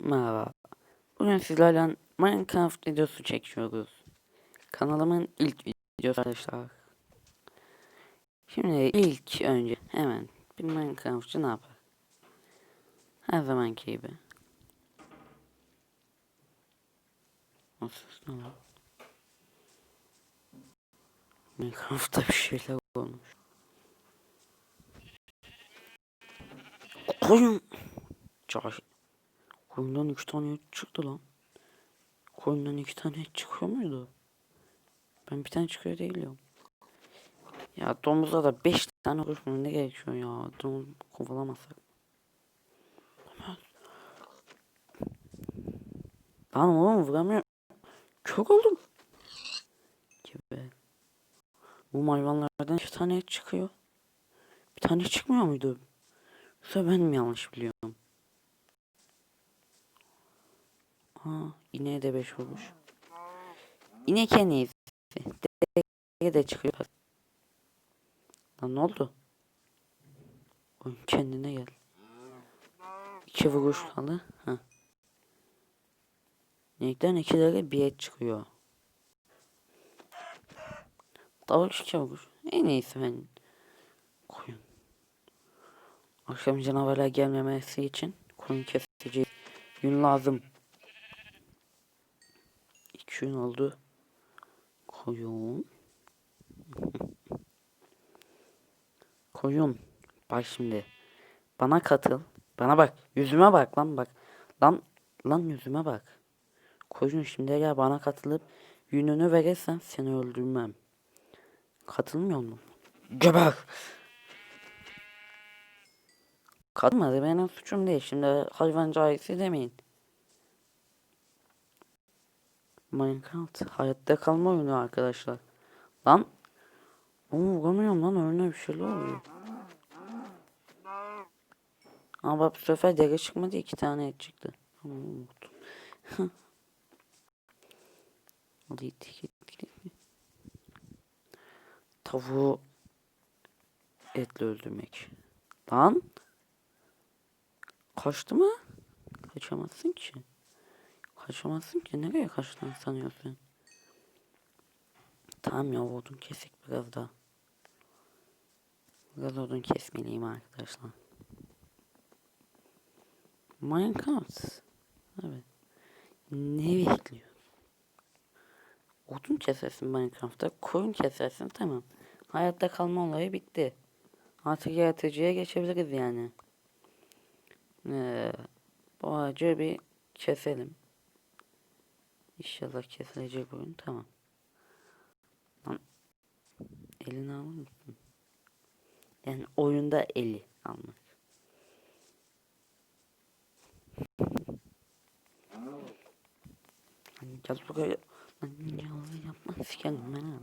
Merhaba. Bugün sizlerle Minecraft videosu çekiyoruz. Kanalımın ilk videosu arkadaşlar. Şimdi ilk önce hemen bir Minecraftçı ne yapar? Her zamanki gibi. Nasıl? Minecraft'ta bir şeyler olmuş. Koyun. Cahil. Koyundan iki tane çıktı lan. Koyundan iki tane çıkıyor muydu? Ben bir tane çıkıyor değilim. Ya domuza da beş tane koşmam ne gerekiyor ya? Domuz kovalamasak. Lan oğlum vuramıyorum. Çok oldum. Gibi. Bu hayvanlardan iki tane çıkıyor. Bir tane çıkmıyor muydu? Yoksa ben mi yanlış biliyorum? Ha, ineğe de 5 olmuş. İnek en iyisi. Dege de çıkıyor. Lan ne oldu? Oyun kendine gel. İki vuruş kaldı. Ha. İnekten iki dege bir et çıkıyor. Tavuk iki vuruş. En iyisi ben. Koyun. Akşam canavarlar gelmemesi için koyun kesici gün lazım. Gün oldu. Koyun. Koyun. Bak şimdi. Bana katıl. Bana bak. Yüzüme bak lan bak. Lan lan yüzüme bak. Koyun şimdi gel bana katılıp yününü verirsen seni öldürmem. Katılmıyor musun? Geber. Katılmadı benim suçum değil. Şimdi hayvan cahisi demeyin. Minecraft hayatta kalma oyunu arkadaşlar. Lan. Oğlum vuramıyorum lan önüne bir şeyler oluyor. Ama bak bu sefer dere çıkmadı iki tane et çıktı. Ama unuttum. Tavuğu etle öldürmek. Lan. Kaçtı mı? Kaçamazsın ki. Kaçamazsın ki. Nereye kaçtın sanıyorsun? Tamam ya odun kesik biraz daha. Biraz odun kesmeliyim arkadaşlar. Minecraft. Evet. Ne bekliyor? Odun kesersin Minecraft'ta. Koyun kesersin tamam. Hayatta kalma olayı bitti. Artık yaratıcıya geçebiliriz yani. Ee, bu ağacı bir keselim. İnşallah kesilecek oyun tamam. Lan elini alır mısın? Yani oyunda eli almak. Lan gel buraya. Lan yalan yapma sikerim ben ama.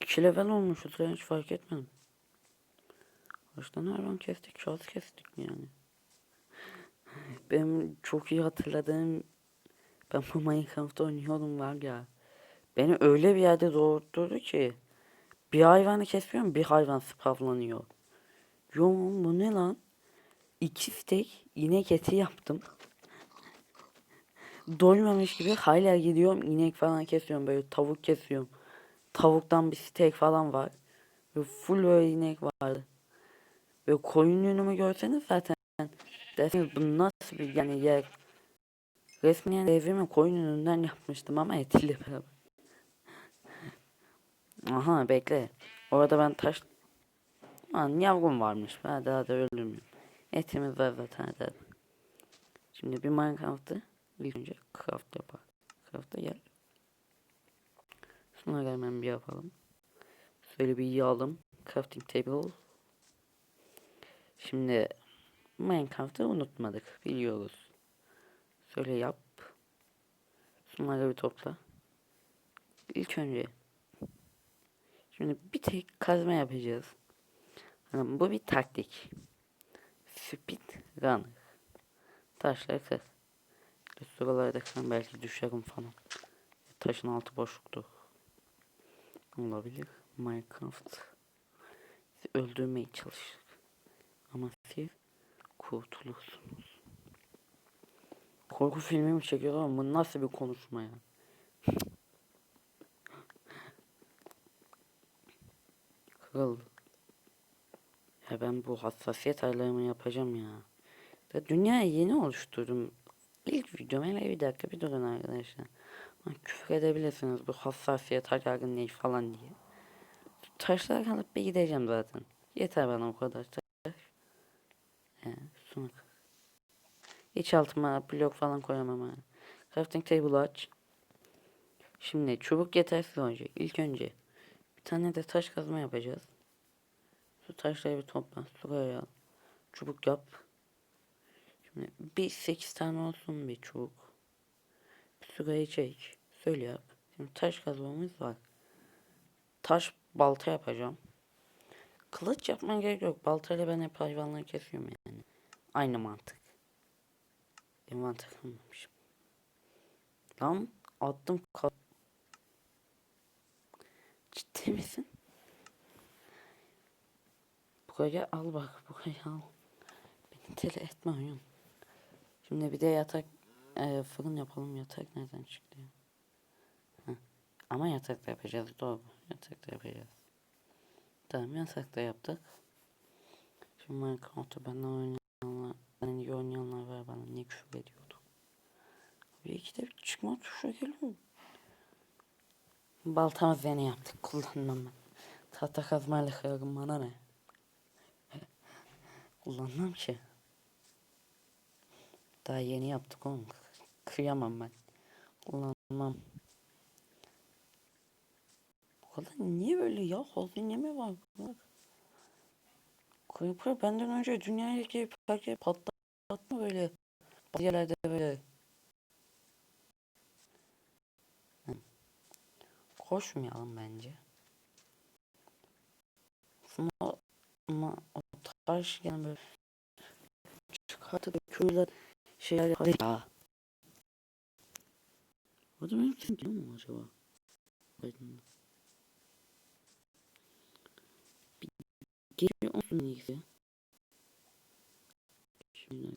İki level olmuşuz hiç fark etmedim. Kaç tane hayvan kestik? Şahıs kestik yani. Benim çok iyi hatırladığım ben bu Minecraft'ta oynuyordum var ya. Beni öyle bir yerde doğurtturdu ki bir hayvanı kesiyorum bir hayvan spavlanıyor. Yo bu ne lan? İki steak inek eti yaptım. Doymamış gibi hala gidiyorum inek falan kesiyorum böyle tavuk kesiyorum. Tavuktan bir steak falan var. Ve full böyle inek vardı. Ve koyun yünümü görseniz zaten dersiniz bu nasıl bir yani yer. Resmen evimi koyun yününden yapmıştım ama etiyle beraber. Aha bekle. Orada ben taş... Lan yavrum varmış. Ben daha da öldürmüyorum. Etimiz var zaten hadi. Şimdi bir Minecraft'ı ilk önce craft yapar. Craft'a gel. Şunları hemen bir yapalım. Şöyle bir yağalım. Crafting table. Şimdi Minecraft'ı unutmadık. Biliyoruz. Şöyle yap. Şunları bir topla. İlk önce Şimdi bir tek kazma yapacağız. Yani bu bir taktik. Speed run. Taşları kır. Şuralarda kırın belki düşerim falan. Taşın altı boşluktu. Olabilir. Minecraft. Öldürmeye çalışır. Ama siz kurtulursunuz. Korku filmi mi çekiyorlar ama nasıl bir konuşma ya? Kırıldı. Ya ben bu hassasiyet ayarlarımı yapacağım ya. Ya dünyayı yeni oluşturdum. İlk videom hele bir dakika bir durun arkadaşlar. Bak, küfür edebilirsiniz bu hassasiyet ayarı falan diye. Taşlar alıp bir gideceğim zaten. Yeter bana o kadar Hiç altıma blok falan koyamam. Crafting table aç. Şimdi çubuk yetersiz olacak. İlk önce bir tane de taş kazma yapacağız. Şu taşları bir topla. Sıraya al. Çubuk yap. Şimdi bir sekiz tane olsun bir çubuk. Bir sırayı çek. Söyle yap. Şimdi taş kazmamız var. Taş balta yapacağım. Kılıç yapmaya gerek yok. Baltayla ben hep hayvanları kesiyorum yani. Aynı mantık. Envanter almamışım. Lan attım ka Ciddi misin? Buraya al bak buraya al. Beni deli etme oyun. Şimdi bir de yatak e, fırın yapalım. Yatak nereden çıktı ya? Heh. Ama yatakta yapacağız doğru. Yatakta yapacağız. Tamam yatakta yaptık. Şimdi Minecraft'ta benimle oynayanlar, ben iyi oynayanlar var bana niye küfür ediyordu. Bir iki de çıkma tuşu geliyor. Baltamızı yeni yaptık kullanmam ben. Tahta kazmayla kırarım bana ne? Kullanmam ki. Daha yeni yaptık oğlum. Kıyamam ben. Kullanmam. Bu kadar niye böyle ya? Hazine mi var? Creeper benden önce dünyaya gelip herkese patlatma böyle. Bazı yerlerde böyle. Koşmayalım bence. Ama, ama o taş yani böyle çıkartıp köyler şeyler. Ya. O da benim kim acaba? Aydın'da. Geri olsun neyse. Şimdi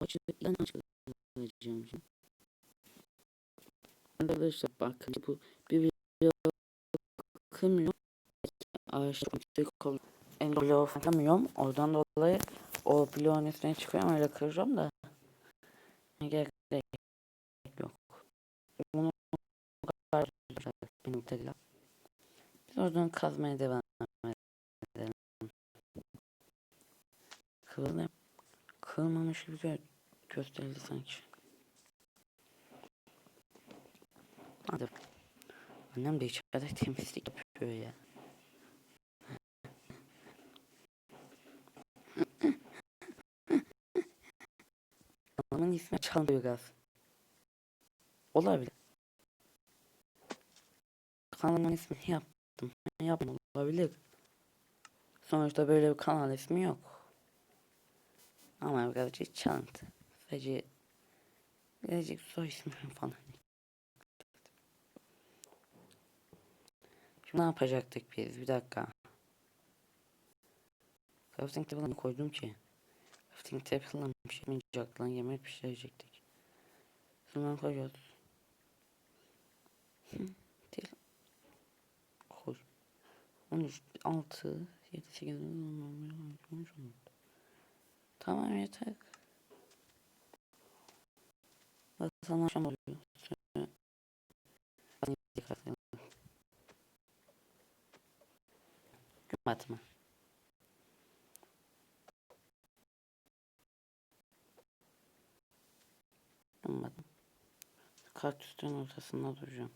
açık ilan açıklayacağım şimdi. Arkadaşlar bakın bu bir kırmıyor. Ağaçta yüksek ol. En bloğu falan Oradan dolayı o bloğun üstüne çıkıyorum öyle kıracağım da. Gerek yok. Bunu benim tek Biz oradan kazmaya devam edelim. Kırıldı. Kırılmamış gibi gö gösterildi sanki. Hadi. Annem de içeride temizlik yapıyor ya. Adamın ismi çalmıyor gaz. Olabilir. Kanalımın ismini yaptım. Yapma olabilir. Sonuçta böyle bir kanal ismi yok. Ama birazcık çalıntı. Sadece birazcık soy ismi falan. Şimdi ne yapacaktık biz? Bir dakika. Crafting table'ını koydum ki. Crafting table'la yapmayacak lan. Yemek pişirecektik. Sonra koyuyoruz. Değil. Koy. 13, 6, 7, 8, 10, Tamam yeter. Zaten akşam oluyor. Gün batımı. Kaktüsün ortasında duracağım.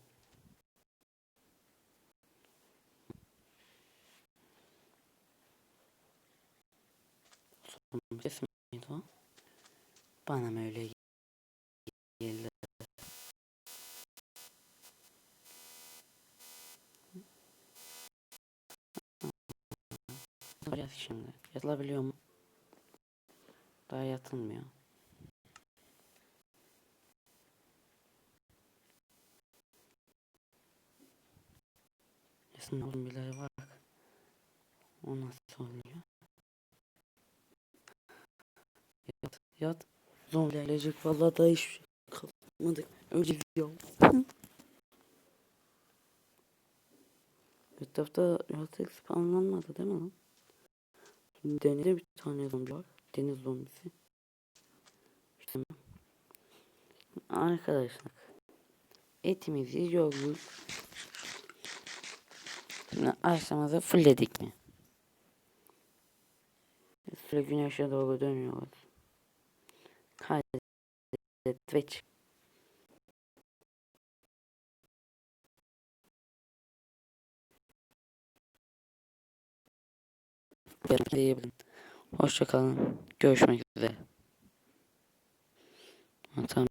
Bana mı öyle geldi? Yat şimdi. Yatılabiliyor mu? Daha yatılmıyor. Yasın oğlum bile bak. O nasıl oluyor? Yat. Yat. Zombiler gelecek. Vallahi daha hiçbir şey kalmadık. Önce video. Etrafta yaratık spawnlanmadı değil mi lan? Denizde bir tane zombi var. Deniz zombisi. İşte Arkadaşlar. Etimizi yiyoruz. Şimdi aşağımızı fullledik mi? Süre güneşe doğru dönüyoruz. Kaydet ve çık. diyebilirim. Hoşçakalın. Görüşmek üzere. Tamam.